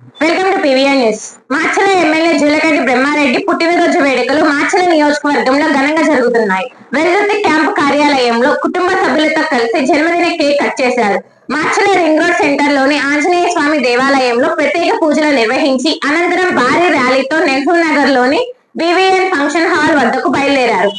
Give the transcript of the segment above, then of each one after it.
Welcome to PVR news. Macherla MLA Julakanti Brahmareddy పుట్టినరోజు వేడుకలు మార్చల నియోజకవర్గంలో ఘనంగా జరుగుతున్నాయి. వెల్దుర్తి క్యాంపు కార్యాలయంలో కుటుంబ సభ్యులతో కలిసి జన్మదిన కేక్ కట్ చేశారు. మార్చల రింగ్ రోడ్ సెంటర్లోని ఆంజనేయ స్వామి దేవాలయంలో ప్రత్యేక పూజలు నిర్వహించి అనంతరం భారీ ర్యాలీతో నెహ్రూ నగర్లోని బీవీఎన్ ఫంక్షన్ హాల్ వద్దకు బయలుదేరారు.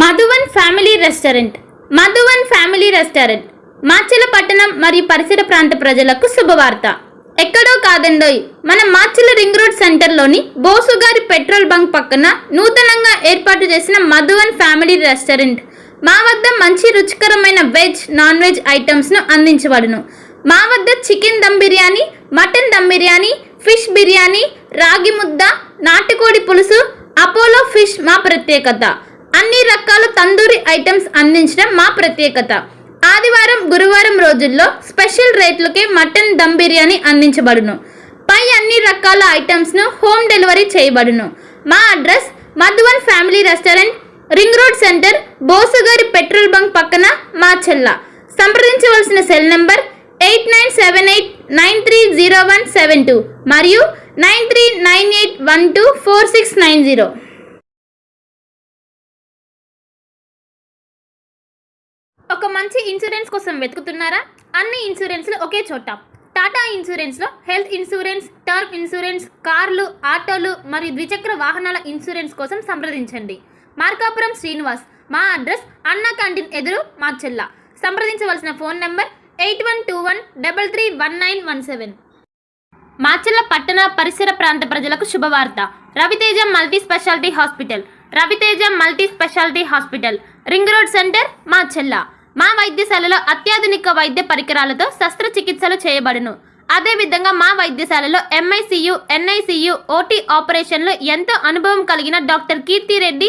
Madhuvan family restaurant. Madhuvan family restaurant. Macherla పట్టణం మరియు పరిసర ప్రాంత ప్రజలకు శుభవార్త. ఎక్కడో కాదండోయ్ మన మాచెల రింగ్ రోడ్ సెంటర్లోని బోసుగారి పెట్రోల్ బంక్ పక్కన నూతనంగా ఏర్పాటు చేసిన మధువన్ ఫ్యామిలీ రెస్టారెంట్. మా వద్ద మంచి రుచికరమైన వెజ్ నాన్ వెజ్ ఐటమ్స్ను అందించబడును. మా వద్ద chicken dum biryani mutton dum biryani fish biryani ragi mudda నాటుకోడి పులుసు అపోలో ఫిష్ మా ప్రత్యేకత. అన్ని రకాల తందూరి ఐటమ్స్ అందించడం మా ప్రత్యేకత. ఆదివారం గురువారం రోజుల్లో స్పెషల్ రేట్లకే మటన్ దమ్ బిర్యానీ అందించబడును. పై అన్ని రకాల ఐటమ్స్ను హోమ్ డెలివరీ చేయబడును. మా address Madhuvan family restaurant ring road centre బోసుగారి petrol bunk పక్కన మా చెల్ల. సంప్రదించవలసిన cell number eight nine seven eight nine three zero one seven two మరియు nine three nine eight one two four six nine zero. ఒక మంచి insurance కోసం వెతుకుతున్నారా? అన్ని ఇన్సూరెన్స్లు ఒకే చోట. టాటా ఇన్సూరెన్స్లో హెల్త్ ఇన్సూరెన్స్ టర్మ్ ఇన్సూరెన్స్ కార్లు ఆటోలు మరియు ద్విచక్ర వాహనాల ఇన్సూరెన్స్ కోసం సంప్రదించండి. మార్కాపురం శ్రీనివాస్. మా అడ్రస్ అన్నా క్యాంటీన్ ఎదురు మార్చెల్ల సంప్రదించవలసిన phone number eight one two one double three one nine one seven. Macherla పట్టణ పరిసర ప్రాంత ప్రజలకు శుభవార్త. Raviteja multi speciality hospital. Raviteja multi speciality hospital. Ring road centre Macherla మా వైద్యశాలలో అత్యాధునిక వైద్య పరికరాలతో శస్త్రచికిత్సలు చేయబడును. అదేవిధంగా మా వైద్యశాలలో ఎంఐసియు ఎన్ఐసియు ఓటీ ఆపరేషన్లు ఎంతో అనుభవం కలిగిన doctor Keerthi Reddy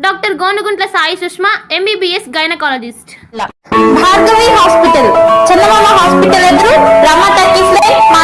doctor Gonuguntla Sai Sushma MBBS gynaecologist. Bhargavi hospital Chandamama hospital ఎదురు రమా టర్కీస్ లైన్ మా